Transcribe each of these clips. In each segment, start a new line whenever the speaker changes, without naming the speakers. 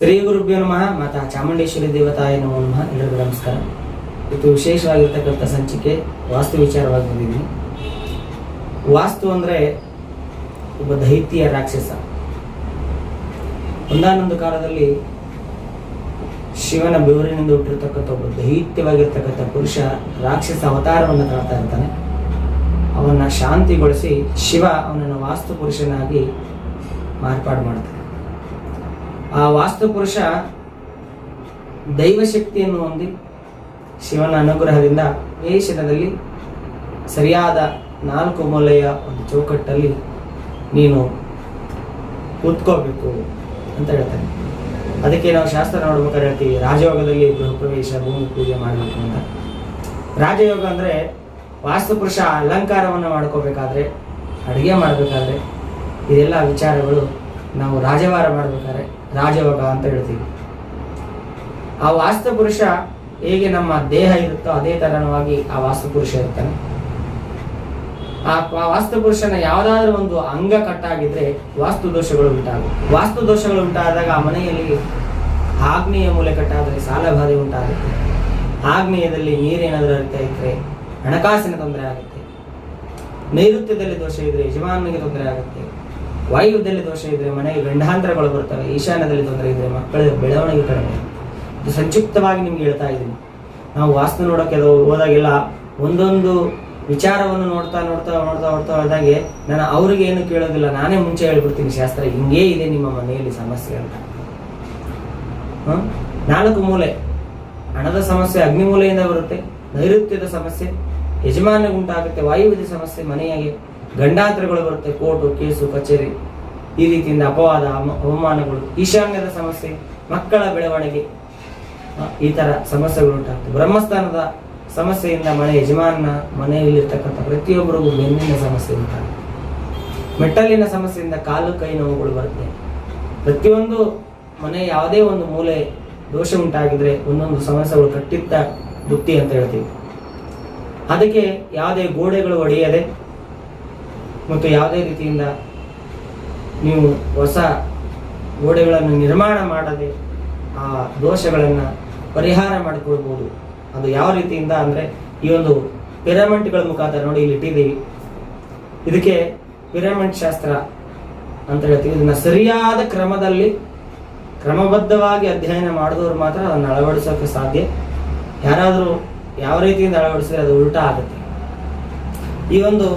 ಶ್ರೀ ಗುರುಭ್ಯೋ ನಮಃ, ಮಾತಾ ಚಾಮುಂಡೇಶ್ವರಿ ದೇವತಾಯ ನಮೋ ಎಲ್ಲರಿಗೂ ನಮಸ್ಕಾರ. ಇದು ವಿಶೇಷವಾಗಿರ್ತಕ್ಕಂಥ ಸಂಚಿಕೆ, ವಾಸ್ತು ವಿಚಾರವಾಗಿ ಬಂದಿದ್ದೀನಿ. ವಾಸ್ತು ಅಂದರೆ ಒಬ್ಬ ದೈತ್ಯ ರಾಕ್ಷಸ. ಒಂದಾನೊಂದು ಕಾಲದಲ್ಲಿ ಶಿವನ ಬೆವರಿನಿಂದ ಹುಟ್ಟಿರ್ತಕ್ಕಂಥ ಒಬ್ಬ ದೈತ್ಯವಾಗಿರ್ತಕ್ಕಂಥ ಪುರುಷ ರಾಕ್ಷಸ ಅವತಾರವನ್ನು ಕಾಣ್ತಾ ಇರ್ತಾನೆ. ಅವನ್ನ ಶಾಂತಿಗೊಳಿಸಿ ಶಿವ ಅವನನ್ನು ವಾಸ್ತು ಪುರುಷನಾಗಿ ಮಾರ್ಪಾಡು ಮಾಡ್ತಾನೆ. ಆ ವಾಸ್ತು ಪುರುಷ ದೈವಶಕ್ತಿಯನ್ನು ಹೊಂದಿ ಶಿವನ ಅನುಗ್ರಹದಿಂದ ವೇಷದಲ್ಲಿ ಸರಿಯಾದ ನಾಲ್ಕು ಮೂಲೆಯ ಒಂದು ಚೌಕಟ್ಟಲ್ಲಿ ನೀನು ಕೂತ್ಕೋಬೇಕು ಅಂತ ಹೇಳ್ತಾರೆ ಅದಕ್ಕೆ ನಾವು ಶಾಸ್ತ್ರ ನೋಡ್ಬೇಕಾದ್ರೆ ಹೇಳ್ತೀವಿ, ರಾಜಯೋಗದಲ್ಲಿ ಗೃಹ ಪ್ರವೇಶ, ಭೂಮಿ ಪೂಜೆ ಮಾಡಬೇಕು ಅಂತ. ರಾಜಯೋಗ ಅಂದರೆ ವಾಸ್ತುಪುರುಷ ಅಲಂಕಾರವನ್ನು ಮಾಡ್ಕೋಬೇಕಾದ್ರೆ, ಅಡುಗೆ ಮಾಡಬೇಕಾದ್ರೆ, ಇದೆಲ್ಲ ವಿಚಾರಗಳು ನಾವು ರಾಜವಾರ ಮಾಡಬೇಕಾದ್ರೆ ರಾಜಯೋಗ ಅಂತ ಹೇಳ್ತೀವಿ. ಆ ವಾಸ್ತು ಪುರುಷ ಹೇಗೆ ನಮ್ಮ ದೇಹ ಇರುತ್ತೋ ಅದೇ ತರನವಾಗಿ ಆ ವಾಸ್ತು ಪುರುಷ ಇರ್ತಾನೆ. ಆ ವಾಸ್ತು ಪುರುಷನ ಯಾವುದಾದ್ರೂ ಒಂದು ಅಂಗ ಕಟ್ಟಾಗಿದ್ರೆ ವಾಸ್ತು ದೋಷಗಳು ಉಂಟಾಗುತ್ತೆ ವಾಸ್ತು ದೋಷಗಳು ಉಂಟಾದಾಗ ಆ ಮನೆಯಲ್ಲಿ ಆಗ್ನೇಯ ಮೂಲೆ ಕಟ್ಟಾದರೆ ಸಾಲ ಬಾಧೆ ಉಂಟಾಗುತ್ತೆ. ಆಗ್ನೇಯದಲ್ಲಿ ನೀರೇನಾದರೂ ಹರಿತಾ ಇದ್ರೆ ಹಣಕಾಸಿನ ತೊಂದರೆ ಆಗುತ್ತೆ. ನೈಋತ್ಯದಲ್ಲಿ ದೋಷ ಇದ್ರೆ ಯಜಮಾನಿಗೆ ತೊಂದರೆ ಆಗುತ್ತೆ. ವಾಯುವ್ಯದಲ್ಲಿ ದೋಷ ಇದ್ರೆ ಮನೆಗೆ ಗಂಡಾಂತರಗಳು ಬರ್ತವೆ ಈಶಾನ್ಯದಲ್ಲಿ ತೊಂದರೆ ಇದ್ರೆ ಮಕ್ಕಳ ಬೆಳವಣಿಗೆ ಕಡಿಮೆ. ಇದು ಸಂಕ್ಷಿಪ್ತವಾಗಿ ನಿಮ್ಗೆ ಹೇಳ್ತಾ ಇದ್ದೀನಿ. ನಾವು ವಾಸ್ತು ನೋಡೋಕೆ ಹೋದಾಗೆಲ್ಲ ಒಂದೊಂದು ವಿಚಾರವನ್ನು ನೋಡ್ತಾ ನೋಡ್ತಾ ನೋಡ್ತಾ ನೋಡ್ತಾ ಹೋದಾಗೆ ನಾನು ಅವ್ರಿಗೆ ಏನು ಕೇಳೋದಿಲ್ಲ, ನಾನೇ ಮುಂಚೆ ಹೇಳ್ಬಿಡ್ತೀನಿ, ಶಾಸ್ತ್ರ ಹಿಂಗೇ ಇದೆ ನಿಮ್ಮ ಮನೆಯಲ್ಲಿ ಸಮಸ್ಯೆ ಅಂತ? ನಾಲ್ಕು ಮೂಲೆ. ಹಣದ ಸಮಸ್ಯೆ ಅಗ್ನಿ ಮೂಲೆಯಿಂದ ಬರುತ್ತೆ, ನೈಋತ್ಯದ ಸಮಸ್ಯೆ ಯಜಮಾನಿಗೆ ಉಂಟಾಗುತ್ತೆ ವಾಯುವಿಧಿ ಸಮಸ್ಯೆ, ಮನೆಯಾಗೆ ಗಂಡಾಂತರಗಳು ಬರುತ್ತೆ, ಕೋರ್ಟು, ಕೇಸು, ಕಚೇರಿ. ಈ ರೀತಿಯಿಂದ ಅಪವಾದ ಅವಮಾನಗಳು, ಈಶಾನ್ಯದ ಸಮಸ್ಯೆ, ಮಕ್ಕಳ ಬೆಳವಣಿಗೆ ಈ ತರ ಸಮಸ್ಯೆಗಳು ಉಂಟಾಗ್ತವೆ. ಬ್ರಹ್ಮಸ್ಥಾನದ ಸಮಸ್ಯೆಯಿಂದ ಮನೆ ಯಜಮಾನ ಮನೆಯಲ್ಲಿರ್ತಕ್ಕಂಥ ಪ್ರತಿಯೊಬ್ಬರಿಗೂ ಬೆನ್ನಿನ ಸಮಸ್ಯೆ ಉಂಟಾಗುತ್ತೆ ಮೆಟ್ಟಲಿನ ಸಮಸ್ಯೆಯಿಂದ ಕಾಲು, ಕೈ ನೋವುಗಳು ಬರುತ್ತೆ. ಪ್ರತಿಯೊಂದು ಮನೆ ಯಾವುದೇ ಒಂದು ಮೂಲೆ ದೋಷ ಉಂಟಾಗಿದ್ರೆ ಒಂದೊಂದು ಸಮಸ್ಯೆಗಳು ಕಟ್ಟಿದ್ದ ಬುತ್ತಿ ಅಂತ ಹೇಳ್ತೀವಿ. ಅದಕ್ಕೆ ಯಾವುದೇ ಗೋಡೆಗಳು ಒಡೆಯದೆ ಮತ್ತು ಯಾವುದೇ ರೀತಿಯಿಂದ ನೀವು ಹೊಸ ಗೋಡೆಗಳನ್ನು ನಿರ್ಮಾಣ ಮಾಡದೆ ಆ ದೋಷಗಳನ್ನು ಪರಿಹಾರ ಮಾಡಿಕೊಳ್ಬೋದು ಅದು ಯಾವ ರೀತಿಯಿಂದ ಅಂದರೆ ಈ ಒಂದು ಪಿರಮಿಡ್ಗಳ ಮುಖಾಂತರ ನೋಡಿ ಇಲ್ಲಿ ಇಟ್ಟಿದ್ದೀವಿ. ಇದಕ್ಕೆ ಪಿರಮಿಡ್ ಶಾಸ್ತ್ರ ಅಂತ ಹೇಳ್ತೀವಿ. ಇದನ್ನ ಸರಿಯಾದ ಕ್ರಮದಲ್ಲಿ ಕ್ರಮಬದ್ಧವಾಗಿ ಅಧ್ಯಯನ ಮಾಡಿದವರು ಮಾತ್ರ ಅದನ್ನು ಅಳವಡಿಸೋಕೆ ಸಾಧ್ಯ. ಯಾರಾದರೂ ಯಾವ ರೀತಿಯಿಂದ ಅಳವಡಿಸಿದ್ರೆ ಅದು ಉಲ್ಟಾ ಆಗುತ್ತೆ. ಈ ಒಂದು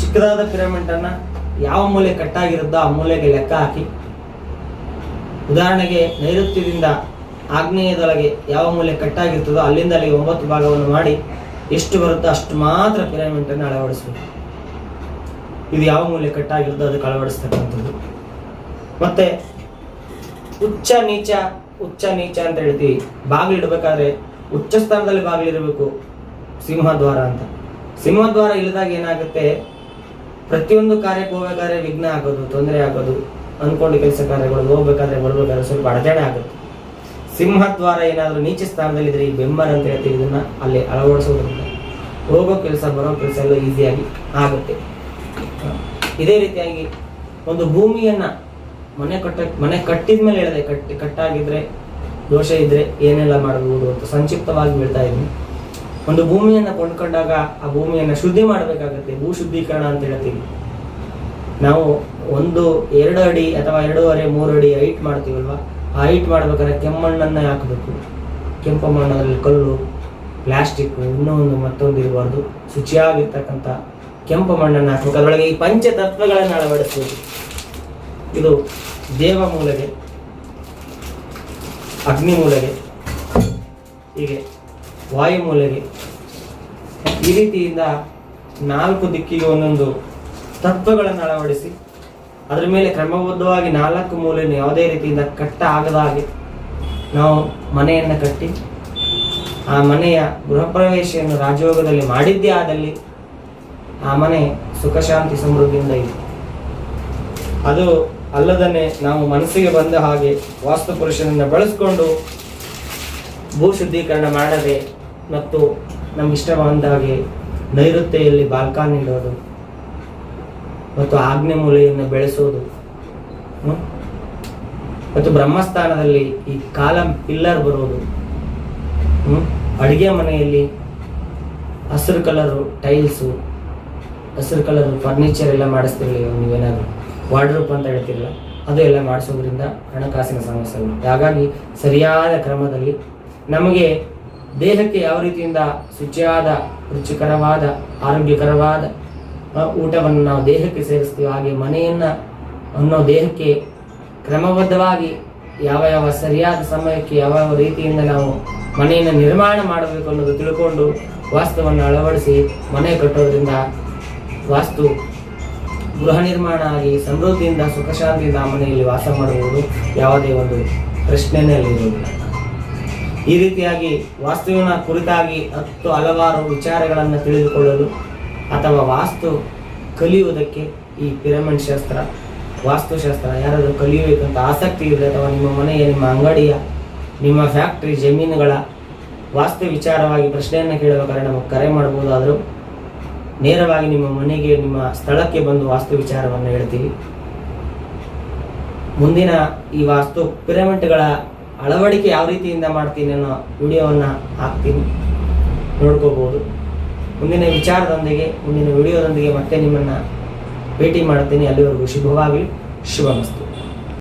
ಚಿಕ್ಕದಾದ ಪಿರಮಿಡ್ ಅನ್ನ ಯಾವ ಮೂಲೆ ಕಟ್ಟಾಗಿರುತ್ತೋ ಆ ಮೂಲೆಗೆ ಲೆಕ್ಕ ಹಾಕಿ. ಉದಾಹರಣೆಗೆ ನೈಋತ್ಯದಿಂದ ಆಗ್ನೇಯದೊಳಗೆ ಯಾವ ಮೂಲೆ ಕಟ್ಟಾಗಿರ್ತದೋ ಅಲ್ಲಿಂದ ಅಲ್ಲಿಗೆ ಒಂಬತ್ತು ಭಾಗವನ್ನು ಮಾಡಿ ಎಷ್ಟು ಬರುತ್ತೋ ಅಷ್ಟು ಮಾತ್ರ ಪಿರಮಿಡ್ ಅನ್ನು ಅಳವಡಿಸಬೇಕು. ಇದು ಯಾವ ಮೂಲೆ ಕಟ್ಟಾಗಿರುತ್ತೋ ಅದಕ್ಕೆ ಅಳವಡಿಸ್ತಕ್ಕಂಥದ್ದು. ಮತ್ತೆ ಉಚ್ಚ ನೀಚ ಉಚ್ಚ ನೀಚ ಅಂತ ಹೇಳ್ತೀವಿ. ಬಾಗಿಲು ಇಡಬೇಕಾದ್ರೆ ಉಚ್ಚ ಸ್ಥಾನದಲ್ಲಿ ಬಾಗಿಲಿರಬೇಕು ಸಿಂಹದ್ವಾರ ಅಂತ. ಸಿಂಹದ್ವಾರ ಇಲ್ಲದಾಗ ಏನಾಗುತ್ತೆ? ಪ್ರತಿಯೊಂದು ಕಾರ್ಯಕ್ಕೆ ಹೋಗ್ಬೇಕಾದ್ರೆ ವಿಘ್ನ ಆಗೋದು, ತೊಂದರೆ ಆಗೋದು, ಅನ್ಕೊಂಡು ಕೆಲಸ ಕಾರ್ಯಗಳು, ಹೋಗ್ಬೇಕಾದ್ರೆ ಬರ್ಬೇಕಾದ್ರೆ ಸ್ವಲ್ಪ ಅಡಚಣೆ ಆಗುತ್ತೆ. ಸಿಂಹದ್ವಾರ ಏನಾದರೂ ನೀಚ ಸ್ಥಾನದಲ್ಲಿದ್ದರೆ ಈ ಬೆಂಬರ್ ಅಂತ ಹೇಳ್ತೀವಿ ಇದನ್ನ ಅಲ್ಲಿ ಅಳವಡಿಸೋದ್ರಿಂದ. ಹೋಗೋ ಕೆಲಸ, ಬರೋ ಕೆಲಸ ಎಲ್ಲ ಈಸಿಯಾಗಿ ಆಗುತ್ತೆ. ಇದೇ ರೀತಿಯಾಗಿ ಒಂದು ಭೂಮಿಯನ್ನ ಮನೆ ಕಟ್ಟ, ಮನೆ ಕಟ್ಟಿದ ಮೇಲೆ ಹೇಳಿದೆ, ಕಟ್ಟಿ, ಕಟ್ಟಾಗಿದ್ರೆ, ದೋಷ ಇದ್ರೆ ಏನೆಲ್ಲ ಮಾಡಬಹುದು ಅಂತ ಸಂಕ್ಷಿಪ್ತವಾಗಿ ಹೇಳ್ತಾ ಇದ್ದೀನಿ. ಒಂದು ಭೂಮಿಯನ್ನು ಕೊಂಡ್ಕೊಂಡಾಗ ಆ ಭೂಮಿಯನ್ನು ಶುದ್ಧಿ ಮಾಡಬೇಕಾಗತ್ತೆ, ಭೂ ಶುದ್ಧೀಕರಣ ಅಂತ ಹೇಳ್ತೀವಿ. ನಾವು ಒಂದು, ಎರಡು ಅಡಿ ಅಥವಾ ಎರಡೂವರೆ, ಮೂರು ಅಡಿ ಹೈಟ್ ಮಾಡ್ತೀವಲ್ವ? ಆ ಹೈಟ್ ಮಾಡ್ಬೇಕಾದ್ರೆ ಕೆಮ್ಮಣ್ಣನ್ನು ಹಾಕಬೇಕು. ಕೆಂಪು ಮಣ್ಣಲ್ಲಿ ಕಲ್ಲು ಪ್ಲಾಸ್ಟಿಕ್ ಇನ್ನೂ ಒಂದು ಮತ್ತೊಂದು ಇರಬಾರ್ದು. ಶುಚಿಯಾಗಿರ್ತಕ್ಕಂಥ ಕೆಂಪು ಮಣ್ಣನ್ನು ಹಾಕಬೇಕು. ಅದರೊಳಗೆ ಈ ಪಂಚತತ್ವಗಳನ್ನು ಅಳವಡಿಸಬೇಕು. ಇದು ದೇವ ಮೂಲಗೆ, ಅಗ್ನಿ ಮೂಲಗೆ, ಹೀಗೆ. ವಾಯು ಮೂಲೆಗೆ ಈ ರೀತಿಯಿಂದ ನಾಲ್ಕು ದಿಕ್ಕಿಗೆ ಒಂದೊಂದು ತತ್ವಗಳನ್ನು ಅಳವಡಿಸಿ, ಅದರ ಮೇಲೆ ಕ್ರಮಬದ್ಧವಾಗಿ ನಾಲ್ಕು ಮೂಲೆಯನ್ನು ಯಾವುದೇ ರೀತಿಯಿಂದ ಕಟ್ಟ ಆಗದ ಹಾಗೆ ನಾವು ಮನೆಯನ್ನು ಕಟ್ಟಿ, ಆ ಮನೆಯ ಗೃಹ ಪ್ರವೇಶವನ್ನು ರಾಜಯೋಗದಲ್ಲಿ ಮಾಡಿದ್ದೇ ಆದಲ್ಲಿ ಆ ಮನೆ ಸುಖ, ಶಾಂತಿ, ಸಮೃದ್ಧಿಯಿಂದ ಇದೆ. ಅದು ಅಲ್ಲದನ್ನೇ ನಾವು ಮನಸ್ಸಿಗೆ ಬಂದ ಹಾಗೆ ವಾಸ್ತು ಪುರುಷನನ್ನು ಬಳಸಿಕೊಂಡು ಭೂ ಶುದ್ಧೀಕರಣ ಮಾಡದೆ ಮತ್ತು ನಮ್ಗೆ ಇಷ್ಟ ಬಂದ ಹಾಗೆ ನೈಋತ್ಯದಲ್ಲಿ ಬಾಲ್ಕಾನ್ ಇಡೋದು ಮತ್ತು ಆಗ್ನೇಯ ಮೂಲೆಯನ್ನು ಬೆಳೆಸೋದು? ಮತ್ತು ಬ್ರಹ್ಮಸ್ಥಾನದಲ್ಲಿ ಈ ಕಾಲಂ ಪಿಲ್ಲರ್ ಬರೋದು ಅಡುಗೆ ಮನೆಯಲ್ಲಿ ಹಸಿರು ಕಲರು ಟೈಲ್ಸು ಹಸಿರು ಕಲರು ಫರ್ನಿಚರ್ ಎಲ್ಲ ಮಾಡಿಸ್ತಿರಲಿ ನೀವೇನಾದ್ರು ವಾರ್ಡ್ರೂಪ್ ಅಂತ ಹೇಳ್ತಿರಲ್ಲ, ಅದು ಎಲ್ಲ ಮಾಡಿಸೋದ್ರಿಂದ ಹಣಕಾಸಿನ ಸಮಸ್ಯೆ ಹಾಗಾಗಿ ಸರಿಯಾದ ಕ್ರಮದಲ್ಲಿ ನಮಗೆ ದೇಹಕ್ಕೆ ಯಾವ ರೀತಿಯಿಂದ ಶುಚಿಯಾದ, ರುಚಿಕರವಾದ, ಆರೋಗ್ಯಕರವಾದ ಊಟವನ್ನು ನಾವು ದೇಹಕ್ಕೆ ಸೇರಿಸ್ತೀವಿ ಹಾಗೆ ಮನೆಯನ್ನ ಅನ್ನೋ ದೇಹಕ್ಕೆ ಕ್ರಮಬದ್ಧವಾಗಿ ಯಾವ ಯಾವ ಸರಿಯಾದ ಸಮಯಕ್ಕೆ ಯಾವ ಯಾವ ರೀತಿಯಿಂದ ನಾವು ಮನೆಯನ್ನು ನಿರ್ಮಾಣ ಮಾಡಬೇಕು ಅನ್ನೋದು ತಿಳ್ಕೊಂಡು ವಾಸ್ತುವನ್ನು ಅಳವಡಿಸಿ ಮನೆ ಕಟ್ಟೋದ್ರಿಂದ ವಾಸ್ತು ಗೃಹ ನಿರ್ಮಾಣ ಆಗಿ ಸಮೃದ್ಧಿಯಿಂದ, ಸುಖಶಾಂತಿಯಿಂದ ಮನೆಯಲ್ಲಿ ವಾಸ ಮಾಡುವುದು ಯಾವುದೇ ಒಂದು ಪ್ರಶ್ನೆನೇ ಅಲ್ಲಿರುವುದಿಲ್ಲ. ಈ ರೀತಿಯಾಗಿ ವಾಸ್ತುವಿನ ಕುರಿತಾಗಿ ಹತ್ತು ಹಲವಾರು ವಿಚಾರಗಳನ್ನು ತಿಳಿದುಕೊಳ್ಳಲು ಅಥವಾ ವಾಸ್ತು ಕಲಿಯುವುದಕ್ಕೆ ಈ ಪಿರಮಿಡ್ ಶಾಸ್ತ್ರ ವಾಸ್ತುಶಾಸ್ತ್ರ ಯಾರಾದರೂ ಕಲಿಯಬೇಕಂತ ಆಸಕ್ತಿ ಇದೆ ಅಥವಾ ನಿಮ್ಮ ಮನೆಯ, ನಿಮ್ಮ ಅಂಗಡಿಯ, ನಿಮ್ಮ ಫ್ಯಾಕ್ಟ್ರಿ ಜಮೀನುಗಳ ವಾಸ್ತು ವಿಚಾರವಾಗಿ ಪ್ರಶ್ನೆಯನ್ನು ಕೇಳಬೇಕಾದ್ರೆ ನಮಗೆ ಕರೆ ಮಾಡಬಹುದಾದರೂ ನೇರವಾಗಿ ನಿಮ್ಮ ಮನೆಗೆ, ನಿಮ್ಮ ಸ್ಥಳಕ್ಕೆ ಬಂದು ವಾಸ್ತು ವಿಚಾರವನ್ನು ಹೇಳ್ತೀವಿ. ಮುಂದಿನ ಈ ವಾಸ್ತು ಪಿರಮಿಡ್ಗಳ ಅಳವಡಿಕೆ ಯಾವ ರೀತಿಯಿಂದ ಮಾಡ್ತೀನಿ ಅನ್ನೋ ವಿಡಿಯೋವನ್ನು ಹಾಕ್ತೀನಿ. ನೋಡ್ಕೋಬೋದು. ಮುಂದಿನ ವಿಚಾರದೊಂದಿಗೆ, ಮುಂದಿನ ವಿಡಿಯೋದೊಂದಿಗೆ ಮತ್ತೆ ನಿಮ್ಮನ್ನು ಭೇಟಿ ಮಾಡ್ತೀನಿ ಅಲ್ಲಿವರೆಗೂ ಶುಭವಾಗಲಿ. ಶುಭಮಸ್ತು.